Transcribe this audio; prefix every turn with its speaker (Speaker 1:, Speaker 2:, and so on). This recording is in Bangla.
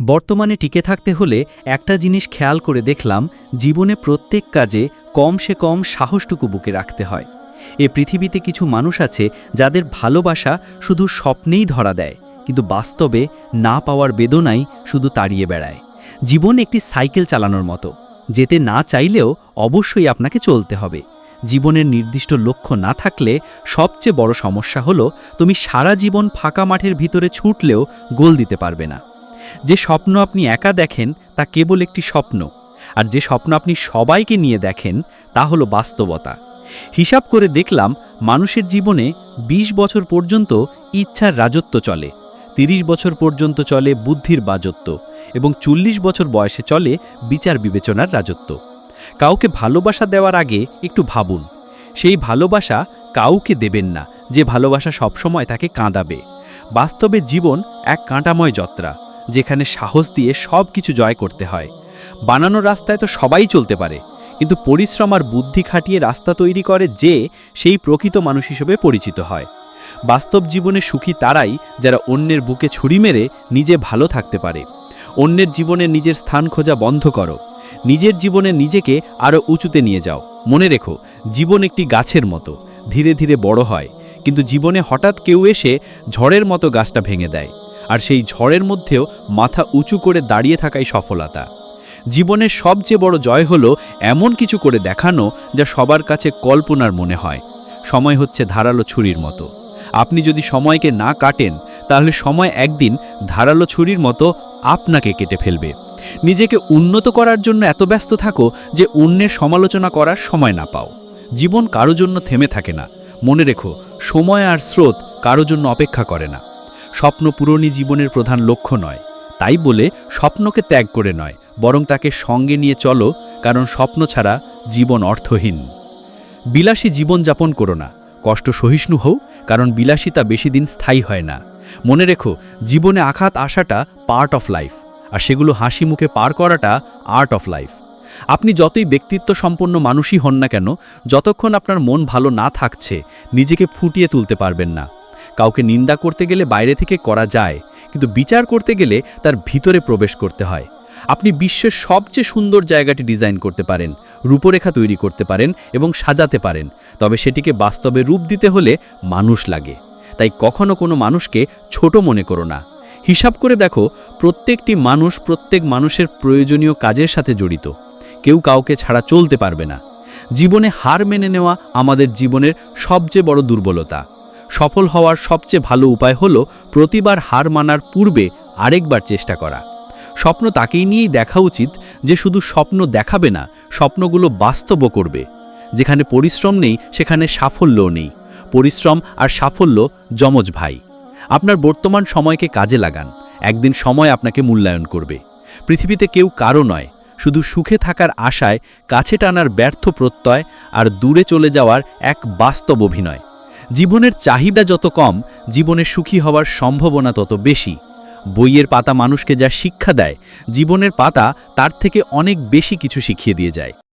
Speaker 1: বর্তমানে টিকে থাকতে হলে একটা জিনিস খেয়াল করে দেখলাম, জীবনে প্রত্যেক কাজে কম সে কম সাহসটুকু বুকে রাখতে হয়। এ পৃথিবীতে কিছু মানুষ আছে যাদের ভালোবাসা শুধু স্বপ্নেই ধরা দেয়, কিন্তু বাস্তবে না পাওয়ার বেদনাই শুধু তাড়িয়ে বেড়ায়। জীবন একটি সাইকেল চালানোর মতো, যেতে না চাইলেও অবশ্যই আপনাকে চলতে হবে। জীবনের নির্দিষ্ট লক্ষ্য না থাকলে সবচেয়ে বড় সমস্যা হলো, তুমি সারা জীবন ফাঁকা মাঠের ভিতরে ছুটলেও গোল দিতে পারবে না। যে স্বপ্ন আপনি একা দেখেন, তা কেবল একটি স্বপ্ন। আর যে স্বপ্ন আপনি সবাইকে নিয়ে দেখেন, তা হলো বাস্তবতা। হিসাব করে দেখলাম, মানুষের জীবনে ২০ বছর পর্যন্ত ইচ্ছার রাজত্ব চলে ৩০ বছর পর্যন্ত চলে বুদ্ধির বাজত্ব, এবং চল্লিশ বছর বয়সে চলে বিচার বিবেচনার রাজত্ব। কাউকে ভালোবাসা দেওয়ার আগে একটু ভাবুন, সেই ভালোবাসা কাউকে দেবেন না, যে ভালোবাসা সবসময় তাকে কাঁদাবে। বাস্তবে জীবন এক কাঁটাময় যাত্রা। যেখানে সাহস দিয়ে সব কিছু জয় করতে হয়। বানানো রাস্তায় তো সবাই চলতে পারে, কিন্তু পরিশ্রম আর বুদ্ধি খাটিয়ে রাস্তা তৈরি করে যে সেই প্রকৃত মানুষ হিসেবে পরিচিত হয়। বাস্তব জীবনে সুখী তারাই যারা অন্যের বুকে ছুরি মেরে নিজে ভালো থাকতে পারে। অন্যের জীবনে নিজের স্থান খোঁজা বন্ধ করো। নিজের জীবনে নিজেকে আরও উঁচুতে নিয়ে যাও। মনে রেখো, জীবন একটি গাছের মতো, ধীরে ধীরে বড় হয়, কিন্তু জীবনে হঠাৎ কেউ এসে ঝড়ের মতো গাছটা ভেঙে দেয়। আর সেই ঝড়ের মধ্যেও মাথা উঁচু করে দাঁড়িয়ে থাকাই সফলতা। জীবনের সবচেয়ে বড় জয় হলো এমন কিছু করে দেখানো যা সবার কাছে কল্পনার মনে হয়। সময় হচ্ছে ধারালো ছুরির মতো। আপনি যদি সময়কে না কাটেন, তাহলে সময় একদিন ধারালো ছুরির মতো আপনাকে কেটে ফেলবে। নিজেকে উন্নত করার জন্য এত ব্যস্ত থাকো যে অন্যের সমালোচনা করার সময় না পাও। জীবন কারও জন্য থেমে থাকে না। মনে রেখো, সময় আর স্রোত কারও জন্য অপেক্ষা করে না। স্বপ্ন পূরণই জীবনের প্রধান লক্ষ্য নয়। তাই বলে স্বপ্নকে ত্যাগ করে নয়, বরং তাকে সঙ্গে নিয়ে চলো, কারণ স্বপ্ন ছাড়া জীবন অর্থহীন। বিলাসী জীবন যাপন করো না, কষ্ট সহিষ্ণু হও, কারণ বিলাসিতা বেশি দিন স্থায়ী হয় না। মনে রেখো, জীবনে আঘাত আসাটা পার্ট অফ লাইফ আর সেগুলো হাসি মুখে পার করাটা আর্ট অফ লাইফ আপনি যতই ব্যক্তিত্ব সম্পন্ন মানুষই হন না কেন, যতক্ষণ আপনার মন ভালো না থাকছে, নিজেকে ফুটিয়ে তুলতে পারবেন না। কাউকে নিন্দা করতে গেলে বাইরে থেকে করা যায়, কিন্তু বিচার করতে গেলে তার ভিতরে প্রবেশ করতে হয়। আপনি বিশ্বের সবচেয়ে সুন্দর জায়গাটি ডিজাইন করতে পারেন, রূপরেখা তৈরি করতে পারেন এবং সাজাতে পারেন, তবে সেটিকে বাস্তবে রূপ দিতে হলে মানুষ লাগে। তাই কখনো কোনো মানুষকে ছোট মনে করো না। হিসাব করে দেখো, প্রত্যেকটি মানুষ প্রত্যেক মানুষের প্রয়োজনীয় কাজের সাথে জড়িত। কেউ কাউকে ছাড়া চলতে পারবে না। জীবনে হার মেনে নেওয়া আমাদের জীবনের সবচেয়ে বড় দুর্বলতা। সফল হওয়ার সবচেয়ে ভালো উপায় হলো প্রতিবার হার মানার পূর্বে আরেকবার চেষ্টা করা। স্বপ্ন তাকেই নিয়েই দেখা উচিত যে শুধু স্বপ্ন দেখাবে না, স্বপ্নগুলো বাস্তবও করবে। যেখানে পরিশ্রম নেই, সেখানে সাফল্যও নেই। পরিশ্রম আর সাফল্য যমজ ভাই। আপনার বর্তমান সময়কে কাজে লাগান। একদিন সময় আপনাকে মূল্যায়ন করবে। পৃথিবীতে কেউ কারও নয়, শুধু সুখে থাকার আশায়, কাছে টানার ব্যর্থ প্রত্যয় আর দূরে চলে যাওয়ার এক বাস্তব অভিনয়। জীবনের চাহিদা যত কম, জীবনে সুখী হওয়ার সম্ভাবনা তত বেশি। বইয়ের পাতা মানুষকে যা শিক্ষা দেয়, জীবনের পাতা তার থেকে অনেক বেশি কিছু শিখিয়ে দিয়ে যায়।